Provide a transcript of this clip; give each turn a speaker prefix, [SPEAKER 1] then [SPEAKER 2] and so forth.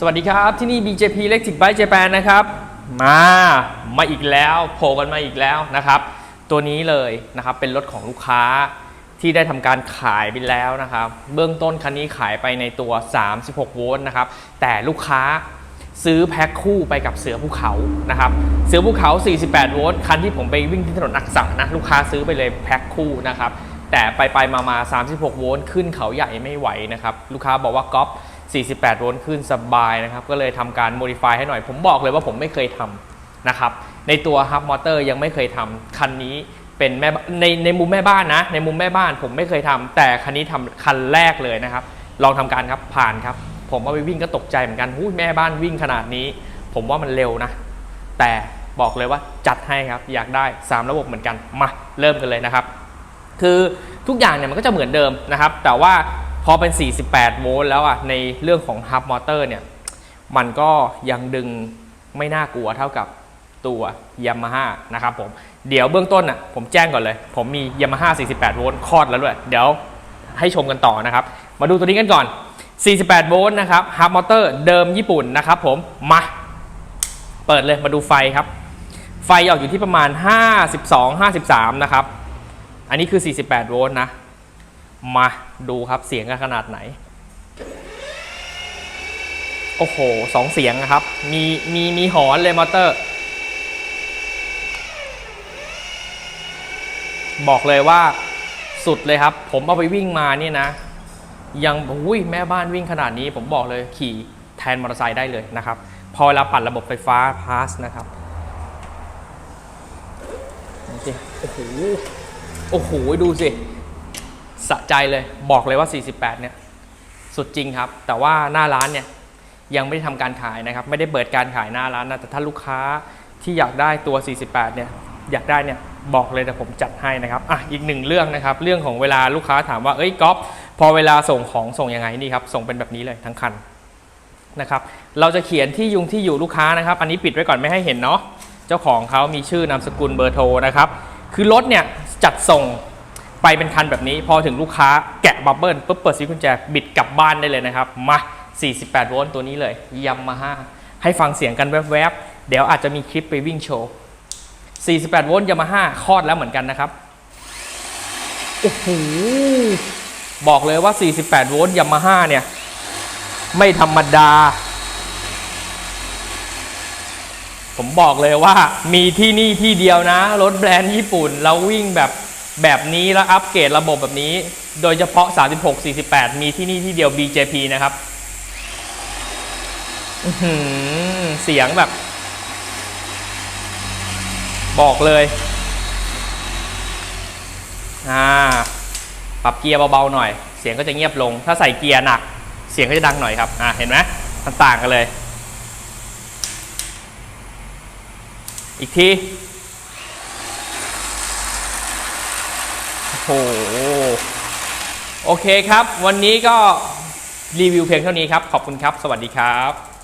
[SPEAKER 1] สวัสดีครับที่นี่ BJP Electric Bike Japan นะครับ มามาอีกแล้วโผล่กันมาอีกแล้วนะครับ ตัวนี้เลยนะครับเป็นรถของลูกค้าที่ได้ทำการขายไปแล้วนะครับ เบื้องต้นคันนี้ขายไปในตัว 36 โวลต์นะครับ แต่ลูกค้าซื้อแพ็คคู่ไปกับเสือภูเขานะครับ เสือภูเขา 48 โวลต์คันที่ผมไปวิ่งที่ถนนอักษะนะลูกค้าซื้อไปเลยแพ็คคู่นะครับ แต่ไปไปมามา36 โวลต์ขึ้นเขาใหญ่ไม่ไหวนะครับ ลูกค้าบอกว่าก๊อป 48 โวลต์ขึ้นสบายนะครับ ก็เลยทำการ modify ให้หน่อย ผมบอกเลยว่าผมไม่เคยทำนะครับ ในตัว Hub Motor ยังไม่เคยทำคันนี้เป็นแม่ในในมุมแม่บ้านนะ ในมุมแม่บ้านผมไม่เคยทำแต่คันนี้ทำคันแรกเลยนะครับ ลองทำการครับผ่านครับ ผมว่าไปวิ่งก็ตกใจเหมือนกันหูยแม่บ้านวิ่งขนาดนี้ ผมว่ามันเร็วนะ แต่บอกเลยว่าจัดให้ครับ อยากได้ 3 ระบบเหมือนกัน มาเริ่มกันเลยนะครับ คือทุกอย่างเนี่ยมันก็จะเหมือนเดิมนะครับ แต่ว่า พอเป็น 48 โวลต์แล้วอะในเรื่องของฮับมอเตอร์เนี่ย มันก็ยังดึงไม่น่ากลัวเท่ากับตัว Yamaha นะครับผม เดี๋ยวเบื้องต้นอะผมแจ้งก่อนเลย ผมมี Yamaha 48 โวลต์คลอดแล้วด้วย เดี๋ยวให้ชมกันต่อนะครับ มาดูตัวนี้กันก่อน 48 โวลต์นะครับฮับมอเตอร์เดิมญี่ปุ่นนะครับผม มา เปิดเลยมาดูไฟครับ ไฟออกอยู่ที่ประมาณ 52-53 นะครับ อันนี้คือ 48 โวลต์นะ มาดูครับเสียงกันขนาดไหน โอ้โหสองเสียงนะครับ มีมีมีหอนเลยมอเตอร์ บอกเลยว่าสุดเลยครับ ผมเอาไปวิ่งมาเนี่ยนะ ยังอุ้ยแม่บ้านวิ่งขนาดนี้ผมบอกเลยขี่แทนมอเตอร์ไซค์ได้เลยนะครับ พอเวลาปั่นระบบไฟฟ้าพาสนะครับโอ้โหโอ้โหดูสิ สะใจเลยบอกเลยว่า 48 เนี่ย สุดจริงครับ แต่ว่าหน้าร้านเนี่ย ยังไม่ได้ทำการขายนะครับ ไม่ได้เปิดการขายหน้าร้านนะแต่ถ้าลูกค้าที่อยากได้ตัว 48 เนี่ย อยากได้เนี่ยบอกเลยแต่ผมจัดให้นะครับอะอีกหนึ่งเรื่องนะครับ เรื่องของเวลาลูกค้าถามว่าเอ้ยก๊อฟพอเวลาส่งของส่งยังไงนี่ครับ ส่งเป็นแบบนี้เลยทั้งคันนะครับ เราจะเขียนที่ยุงที่อยู่ลูกค้านะครับ อันนี้ปิดไว้ก่อนไม่ให้เห็นเนาะเจ้าของเขามีชื่อนามสกุลเบอร์โทรนะครับ คือรถเนี่ยจัดส่ง ไปเป็นคันแบบนี้พอถึงลูกค้าแกะบับเบิ้ลปุ๊บเปิดซีกุญแจบิดกลับบ้านได้เลยนะครับมา 48 โวลต์ตัวนี้เลยยัมมาฮ่าให้ฟังเสียงกันแวบๆ เดี๋ยวอาจจะมีคลิปไปวิ่งโชว์ 48 โวลต์ยามาฮ่าคลอดแล้วเหมือนกันนะครับโอ้โหบอกเลยว่า 48 โวลต์ยามาฮ่าเนี่ย ไม่ธรรมดา ผมบอกเลยว่ามีที่นี่ที่เดียวนะ รถแบรนด์ญี่ปุ่น เราวิ่งแบบ แบบนี้แล้วอัปเกรดระบบแบบนี้ โดยเฉพาะ 36 48 มีที่นี่ที่เดียว BJP นะครับเสียงแบบ บอกเลย อ่า ปรับเกียร์เบาๆหน่อย เสียงก็จะเงียบลง ถ้าใส่เกียร์หนัก เสียงก็จะดังหน่อยครับ อ่า เห็นไหมมันต่างกันเลย อีกที โอ้ โห โอเคครับ วันนี้ก็รีวิวเพียงเท่านี้ครับ ขอบคุณครับ สวัสดีครับ